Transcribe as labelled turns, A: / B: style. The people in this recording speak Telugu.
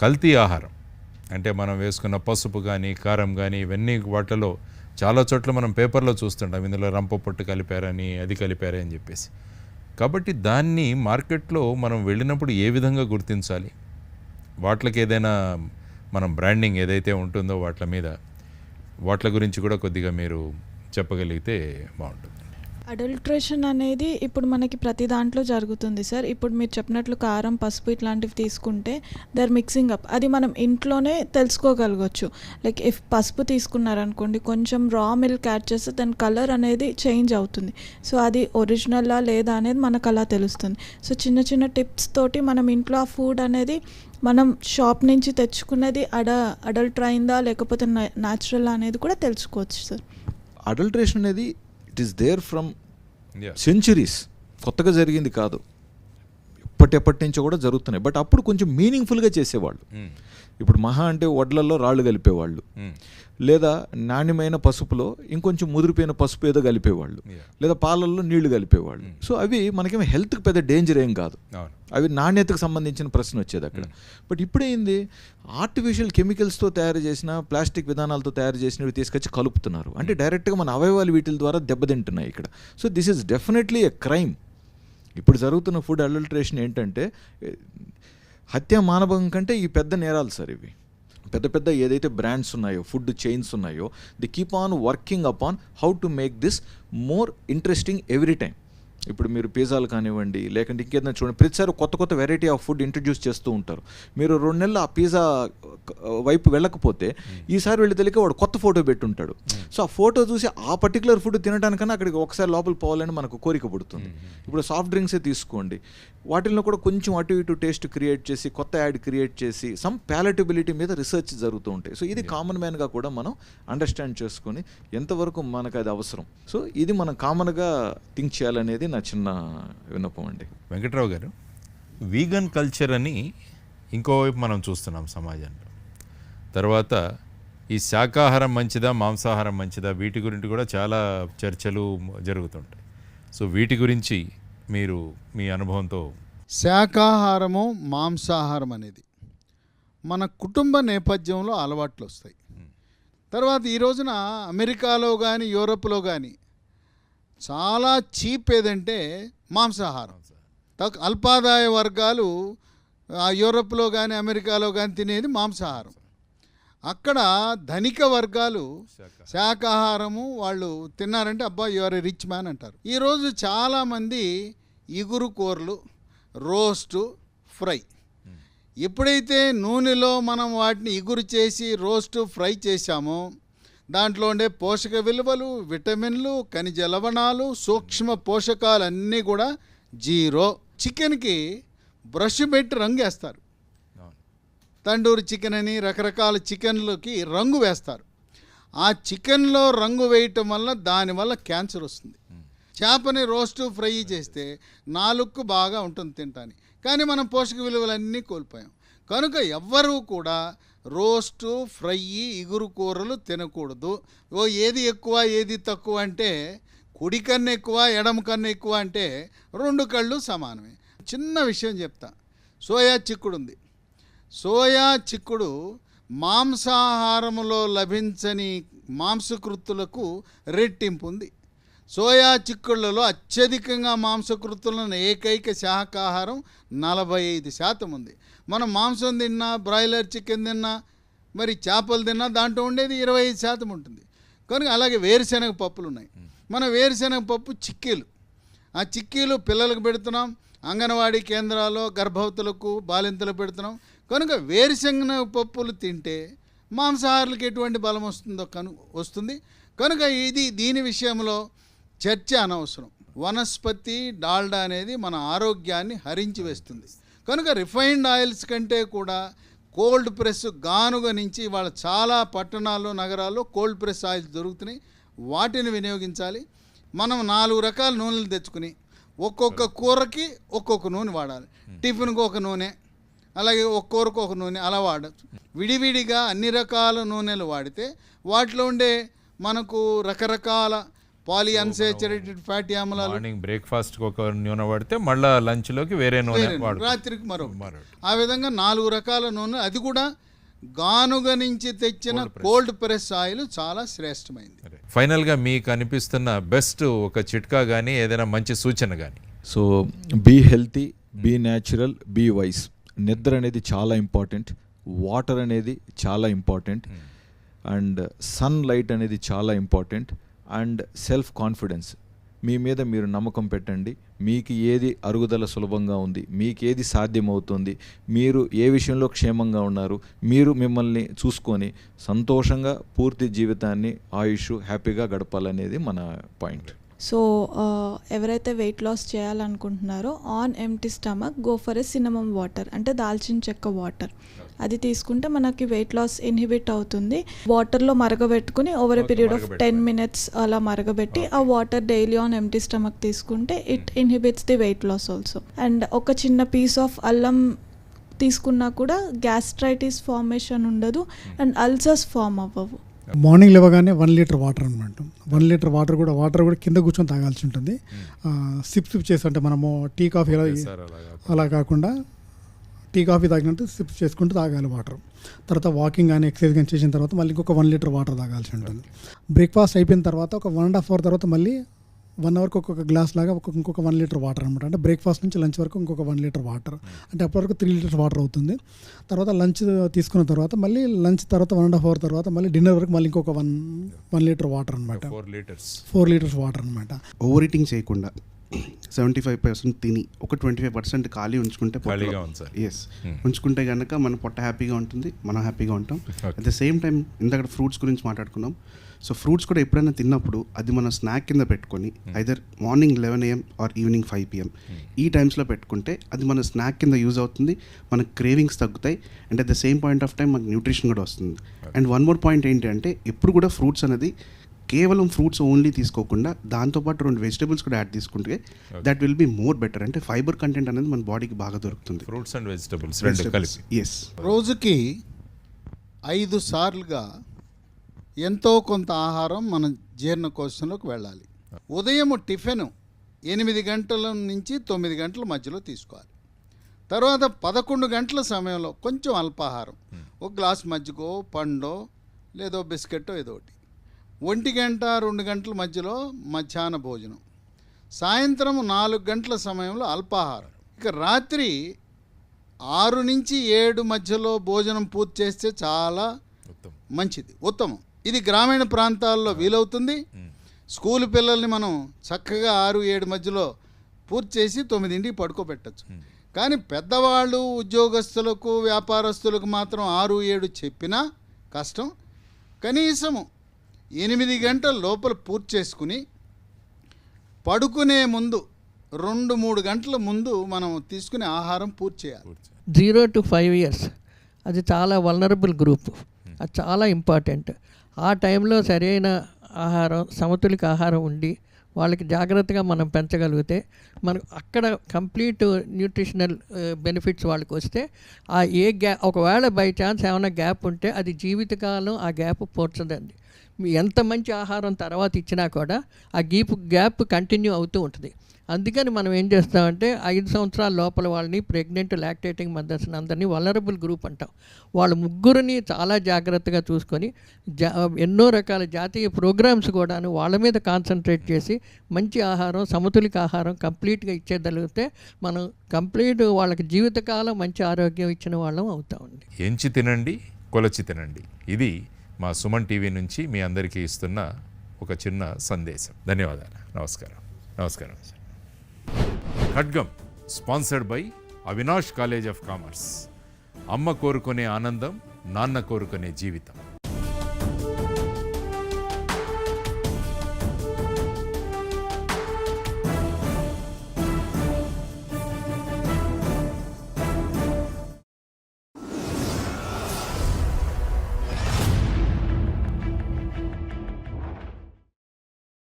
A: కల్తీ ఆహారం. అంటే మనం వేసుకున్న పసుపు కానీ కారం కానీ ఇవన్నీ వాటిలో చాలా చోట్ల మనం పేపర్లో చూస్తుంటాం. ఇందులో రంప పొట్టు కలిపారని అది కలిపారని చెప్పేసి. కాబట్టి దాన్ని మార్కెట్లో మనం వెళ్ళినప్పుడు ఏ విధంగా గుర్తించాలి? వాటికి ఏదైనా మనం బ్రాండింగ్ ఏదైతే ఉంటుందో వాటి మీద వాటి గురించి కూడా కొద్దిగా మీరు చెప్పగలిగితే బాగుంటుంది.
B: అడల్ట్రేషన్ అనేది ఇప్పుడు మనకి ప్రతి దాంట్లో జరుగుతుంది సార్. ఇప్పుడు మీరు చెప్పినట్లు కారం పసుపు ఇట్లాంటివి తీసుకుంటే దర్ మిక్సింగ్ అప్ అది మనం ఇంట్లోనే తెలుసుకోగలగచ్చు. లైక్ ఇఫ్ పసుపు తీసుకున్నారనుకోండి కొంచెం రా మిల్క్ యాడ్ చేస్తే దాని కలర్ అనేది చేంజ్ అవుతుంది. సో అది ఒరిజినలా లేదా అనేది మనకు అలా తెలుస్తుంది. సో చిన్న చిన్న టిప్స్ తోటి మనం ఇంట్లో ఆ ఫుడ్ అనేది మనం షాప్ నుంచి తెచ్చుకున్నది అడ అడల్ట్ అయిందా లేకపోతే న్యాచురల్ అనేది కూడా తెలుసుకోవచ్చు సార్.
C: అడల్ట్రేషన్ అనేది it is there from. Centuries కొత్తగా జరిగింది కాదు ఎప్పటెప్పటి నుంచో కూడా జరుగుతున్నాయి బట్ అప్పుడు కొంచెం మీనింగ్ఫుల్గా చేసేవాళ్ళు
A: మ్మ్.
C: ఇప్పుడు మహా అంటే వడ్లల్లో రాళ్ళు కలిపేవాళ్ళు. లేదా నాణ్యమైన పసుపులో ఇంకొంచెం ముదిరిపోయిన పసుపు ఏదో కలిపేవాళ్ళు. లేదా పాలల్లో నీళ్ళు కలిపేవాళ్ళు. సో అవి మనకేమో హెల్త్కి పెద్ద డేంజర్ ఏం కాదు. అవి నాణ్యతకు సంబంధించిన ప్రశ్న వచ్చేది అక్కడ. బట్ ఇప్పుడేంది? ఆర్టిఫిషియల్ కెమికల్స్తో తయారు చేసిన ప్లాస్టిక్ విధానాలతో తయారు చేసినవి తీసుకొచ్చి కలుపుతున్నారు. అంటే డైరెక్ట్గా మన అవయవాలు వీటి ద్వారా దెబ్బతింటున్నాయి ఇక్కడ. So this is definitely a crime. ఇప్పుడు జరుగుతున్న ఫుడ్ అడల్ట్రేషన్ ఏంటంటే హత్య మానభంగం కంటే ఈ పెద్ద నేరాలు సార్ ఇవి. పెద్ద పెద్ద ఏదైతే బ్రాండ్స్ ఉన్నాయో ఫుడ్ చైన్స్ ఉన్నాయో they keep on working upon how to make this more interesting every time ఇప్పుడు మీరు పిజ్జాలు కానివ్వండి లేకుంటే ఇంకేదైనా చూడండి ప్రతిసారి కొత్త కొత్త వెరైటీ ఆఫ్ ఫుడ్ ఇంట్రడ్యూస్ చేస్తూ ఉంటారు. మీరు రెండు నెలలు ఆ పిజ్జా వైపు వెళ్ళకపోతే ఈసారి వెళ్ళి తెలియక వాడు కొత్త ఫోటో పెట్టుంటాడు. సో ఆ ఫోటో చూసి ఆ పర్టికులర్ ఫుడ్ తినడానికన్నా అక్కడికి ఒకసారి లోపల పోవాలని మనకు కోరిక పుడుతుంది. ఇప్పుడు సాఫ్ట్ డ్రింక్సే తీసుకోండి. వాటిల్లో కూడా కొంచెం అటు ఇటు టేస్ట్ క్రియేట్ చేసి కొత్త యాడ్ క్రియేట్ చేసి సమ్ ప్యాలటబిలిటీ మీద రీసెర్చ్ జరుగుతూ ఉంటాయి. సో ఇది కామన్ మ్యాన్గా కూడా మనం అండర్స్టాండ్ చేసుకొని ఎంతవరకు మనకు అది అవసరం. సో ఇది మనం కామన్గా థింక్ చేయాలనేది నా చిన్న విన్నపం అండి.
A: వెంకట్రావు గారు వీగన్ కల్చర్ అని ఇంకోవైపు మనం చూస్తున్నాం సమాజంలో. తర్వాత ఈ శాకాహారం మంచిదా మాంసాహారం మంచిదా వీటి గురించి కూడా చాలా చర్చలు జరుగుతుంటాయి. సో వీటి గురించి మీరు మీ అనుభవంతో
D: శాకాహారము మాంసాహారం అనేది మన కుటుంబ నేపథ్యంలో అలవాట్లు వస్తాయి. తర్వాత ఈ రోజున అమెరికాలో కానీ యూరోప్లో కానీ చాలా చీప్ ఏదంటే మాంసాహారం. తక్ అల్పాదాయ వర్గాలు ఆ యూరోప్లో కానీ అమెరికాలో కానీ తినేది మాంసాహారం. అక్కడ ధనిక వర్గాలు శాకాహారము వాళ్ళు తిన్నారంటే అబ్బా యువర్ రిచ్ మ్యాన్ అంటారు. ఈరోజు చాలామంది ఇగురు కూరలు రోస్టు ఫ్రై. ఎప్పుడైతే నూనెలో మనం వాటిని ఇగురు చేసి రోస్టు ఫ్రై చేశామో దాంట్లో ఉండే పోషక విలువలు విటమిన్లు ఖనిజ లవణాలు సూక్ష్మ పోషకాలు అన్నీ కూడా జీరో. చికెన్కి బ్రష్ పెట్టి రంగు వేస్తారు. తండూరి చికెన్ అని రకరకాల చికెన్లకి రంగు వేస్తారు. ఆ చికెన్లో రంగు వేయటం వల్ల దానివల్ల క్యాన్సర్ వస్తుంది. చేపని రోస్టు ఫ్రై చేస్తే నాలుగు బాగా ఉంటుంది తింటాని కానీ మనం పోషక విలువలన్నీ కోల్పోయాం. కనుక ఎవ్వరూ కూడా రోస్టు ఫ్రై ఇగురు కూరలు తినకూడదు. ఓ ఏది ఎక్కువ ఏది తక్కువ అంటే కుడి కన్ను ఎక్కువ ఎడమ కన్ను ఎక్కువ అంటే రెండు కళ్ళు సమానమే. చిన్న విషయం చెప్తా. సోయా చిక్కుడు ఉంది. సోయా చిక్కుడు మాంసాహారములో లభించని మాంసకృత్తులకు రెట్టింపు ఉంది. సోయా చిక్కుళ్ళలో అత్యధికంగా మాంసకృతులను ఏకైక శాకాహారం నలభై ఐదు శాతం ఉంది. మనం మాంసం తిన్నా బ్రాయిలర్ చికెన్ తిన్నా మరి చేపలు తిన్నా దాంట్లో ఉండేది ఇరవై ఐదు శాతం ఉంటుంది. కనుక అలాగే వేరుశెనగ పప్పులు ఉన్నాయి. మన వేరుశెనగ పప్పు చిక్కీలు. ఆ చిక్కీలు పిల్లలకు పెడుతున్నాం. అంగన్వాడీ కేంద్రాల్లో గర్భవతులకు బాలింతలు పెడుతున్నాం. కనుక వేరుశెనగ పప్పులు తింటే మాంసాహారులకు ఎటువంటి బలం వస్తుందో కను వస్తుంది. కనుక ఇది దీని విషయంలో చర్చ అనవసరం. వనస్పతి డాల్డా అనేది మన ఆరోగ్యాన్ని హరించి వేస్తుంది. కనుక రిఫైన్డ్ ఆయిల్స్ కంటే కూడా కోల్డ్ ప్రెస్ గానుగ నుంచి వాళ్ళ చాలా పట్టణాల్లో నగరాల్లో కోల్డ్ ప్రెస్ ఆయిల్స్ దొరుకుతున్నాయి. వాటిని వినియోగించాలి. మనం నాలుగు రకాల నూనెలు తెచ్చుకుని ఒక్కొక్క కూరకి ఒక్కొక్క నూనె వాడాలి. టిఫిన్కి ఒక నూనె అలాగే ఒక కూరకు ఒక నూనె అలా వాడచ్చు. విడివిడిగా అన్ని రకాల నూనెలు వాడితే వాటిలో ఉండే మనకు రకరకాల పాలీ అన్సాచురేటెడ్ ఫ్యాటీ ఆమ్లాలు
A: మార్నింగ్ బ్రేక్ఫాస్ట్ ఒక నూనె వాడితే మళ్ళా లంచ్లోకి వేరే నూనె.
D: రాత్రికి మరొకటి. ఆ విధంగా నాలుగు రకాల నూనె. అది కూడా గానుగ నుంచి తెచ్చిన కోల్డ్ ప్రెస్. ఆయిల్ చాలా శ్రేష్టమైంది.
A: ఫైనల్గా మీకు అనిపిస్తున్న బెస్ట్ ఒక చిట్కా గానీ ఏదైనా మంచి సూచన గానీ?
C: So be healthy be natural be wise. నిద్ర అనేది చాలా ఇంపార్టెంట్. వాటర్ అనేది చాలా ఇంపార్టెంట్. అండ్ సన్ లైట్ అనేది చాలా ఇంపార్టెంట్. And self confidence. మీ మీద మీరు నమ్మకం పెట్టండి. మీకు ఏది అరుగుదల సులభంగా ఉంది మీకు ఏది సాధ్యమవుతుంది మీరు ఏ విషయంలో క్షేమంగా ఉన్నారు మీరు మిమ్మల్ని చూసుకొని సంతోషంగా పూర్తి జీవితాన్ని ఆయుష్ హ్యాపీగా గడపాలనేది మన పాయింట్.
B: సో ఎవరైతే వెయిట్ లాస్ చేయాలనుకుంటున్నారో on empty stomach go for a cinnamon water అంటే దాల్చిన చెక్క వాటర్ అది తీసుకుంటే మనకి వెయిట్ లాస్ ఇన్హిబిట్ అవుతుంది. వాటర్లో మరగబెట్టుకుని over a period of ten minutes అలా మరగబెట్టి ఆ water daily on empty stomach తీసుకుంటే it inhibits the weight loss also and ఒక చిన్న పీస్ ఆఫ్ అల్లం తీసుకున్నా కూడా గ్యాస్ట్రైటిస్ ఫార్మేషన్ ఉండదు. అండ్ అల్సర్స్ ఫామ్ అవ్వవు.
E: మార్నింగ్ లేవగానే వన్ లీటర్ వాటర్ అనమాట వన్ లీటర్ వాటర్ కూడా వాటర్ కూడా కింద కూర్చొని తాగాల్సి ఉంటుంది. సిప్ సిప్ చేసి అంటే మనము టీ కాఫీ ఎలా అలా కాకుండా. టీ కాఫీ తాగినట్టు సిప్ చేసుకుంటూ తాగాలి వాటర్. తర్వాత వాకింగ్ కానీ ఎక్సర్సైజ్ కానీ చేసిన తర్వాత మళ్ళీ ఇంకొక వన్ లీటర్ వాటర్ తాగాల్సి ఉంటుంది. బ్రేక్ఫాస్ట్ అయిపోయిన తర్వాత ఒక వన్ అండ్ హాఫ్ అవర్ తర్వాత మళ్ళీ వన్ అవర్కి ఒక్కొక్క గ్లాస్ లాగా ఒక్కొక్క ఇంకొక వన్ లీటర్ వాటర్ అనమాట అంటే బ్రేక్ఫాస్ట్ నుంచి లంచ్ వరకు ఇంకొక వన్ లీటర్ వాటర్. అంటే అప్పటివరకు త్రీ లీటర్స్ వాటర్ అవుతుంది. తర్వాత లంచ్ తీసుకున్న తర్వాత మళ్ళీ లంచ్ తర్వాత వన్ అండ్ హాఫ్ అవర్ తర్వాత మళ్ళీ డిన్నర్ వరకు మళ్ళీ ఇంకొక వన్ వన్ లీటర్ వాటర్ అనమాట
A: four litres
E: four litres water అనమాట
F: ఓవర్ ఈటింగ్ చేయకుండా. సెవెంటీ ఫైవ్ పర్సెంట్ తిని ఒక ట్వంటీ ఫైవ్ పర్సెంట్ ఖాళీ ఉంచుకుంటే
A: ఖాళీగా ఉంచాలి.
F: Yes
A: Hmm.
F: ఉంచుకుంటే కనుక మన పొట్ట హ్యాపీగా ఉంటుంది మనం హ్యాపీగా ఉంటాం. అట్ ద సేమ్ టైం ఇందాక ఫ్రూట్స్ గురించి మాట్లాడుకున్నాం. సో ఫ్రూట్స్ కూడా ఎప్పుడైనా తిన్నప్పుడు అది మన స్నాక్ కింద పెట్టుకొని either morning eleven AM or evening five PM ఈ టైమ్స్లో పెట్టుకుంటే అది మన స్నాక్ కింద యూజ్ అవుతుంది మన క్రేవింగ్స్ తగ్గుతాయి and at the same point of time మనకు న్యూట్రిషన్ కూడా వస్తుంది. అండ్ వన్ మోర్ పాయింట్ ఏంటి అంటే ఎప్పుడు కూడా ఫ్రూట్స్ అనేది కేవలం ఫ్రూట్స్ ఓన్లీ తీసుకోకుండా దాంతోపాటు రెండు వెజిటబుల్స్ కూడా యాడ్ తీసుకుంటే that will be more better అంటే ఫైబర్ కంటెంట్ అనేది మన బాడీకి బాగా దొరుకుతుంది.
A: ఫ్రూట్స్ అండ్ వెజిటబుల్స్ రెండు కలిపి.
F: ఎస్
D: రోజుకి ఐదు సార్లుగా ఎంతో కొంత ఆహారం మన జీర్ణకోశంలోకి వెళ్ళాలి. ఉదయం టిఫిన్ ఎనిమిది గంటల నుంచి తొమ్మిది గంటల మధ్యలో తీసుకోవాలి. తర్వాత పదకొండు గంటల సమయంలో కొంచెం అల్పాహారం. ఒక గ్లాస్ మజ్జిగో పండో లేదో బిస్కెట్టో ఏదో ఒకటి. ఒంటి గంట రెండు గంటల మధ్యలో మధ్యాహ్న భోజనం. సాయంత్రం నాలుగు గంటల సమయంలో అల్పాహారం. ఇక రాత్రి ఆరు నుంచి ఏడు మధ్యలో భోజనం పూర్తి చేస్తే చాలా మంచిది. ఉత్తమం. ఇది గ్రామీణ ప్రాంతాల్లో వీలవుతుంది. స్కూల్ పిల్లల్ని మనం చక్కగా ఆరు ఏడు మధ్యలో పూర్తి చేసి తొమ్మిదింటికి పడుకోబెట్టచ్చు. కానీ పెద్దవాళ్ళు ఉద్యోగస్తులకు వ్యాపారస్తులకు మాత్రం ఆరు ఏడు చెప్పినా కష్టం. కనీసము ఎనిమిది గంటల లోపల పూర్తి చేసుకుని పడుకునే ముందు రెండు మూడు గంటల ముందు మనం తీసుకునే ఆహారం పూర్తి చేయాలి.
G: Zero to five years. అది చాలా వల్నరబుల్ గ్రూప్. అది చాలా ఇంపార్టెంట్. ఆ టైంలో సరైన ఆహారం సమతులిక ఆహారం ఉండి వాళ్ళకి జాగ్రత్తగా మనం పెంచగలిగితే మనకు అక్కడ కంప్లీట్ న్యూట్రిషనల్ బెనిఫిట్స్ వాళ్ళకి వస్తే ఆ ఏ గ్యా ఒకవేళ బై ఛాన్స్ ఏమైనా గ్యాప్ ఉంటే అది జీవితకాలం ఆ గ్యాప్ పోర్చదండి. ఎంత మంచి ఆహారం తర్వాత ఇచ్చినా కూడా ఆ గీపు గ్యాప్ కంటిన్యూ అవుతూ ఉంటుంది. అందుకని మనం ఏం చేస్తామంటే ఐదు సంవత్సరాల లోపల వాళ్ళని ప్రెగ్నెంట్ లాక్టేటింగ్ మదర్స్ని అందరినీ వలరబుల్ గ్రూప్ అంటాం. వాళ్ళ ముగ్గురిని చాలా జాగ్రత్తగా చూసుకొని జా ఎన్నో రకాల జాతీయ ప్రోగ్రామ్స్ కూడాను వాళ్ళ మీద కాన్సన్ట్రేట్ చేసి మంచి ఆహారం సమతులిక ఆహారం కంప్లీట్గా ఇచ్చేదలిగితే మనం కంప్లీట్ వాళ్ళకి జీవితకాలం మంచి ఆరోగ్యం ఇచ్చిన వాళ్ళం అవుతామండి.
A: ఎంచి తినండి కొలచి తినండి. ఇది మా సుమన్ టీవీ నుంచి మీ అందరికీ ఇస్తున్న ఒక చిన్న సందేశం. ధన్యవాదాలు. నమస్కారం. నమస్కారం ఖడ్గం sponsored by Avinash college of commerce. అమ్మ కోరుకునే ఆనందం నాన్న కోరుకునే జీవితం.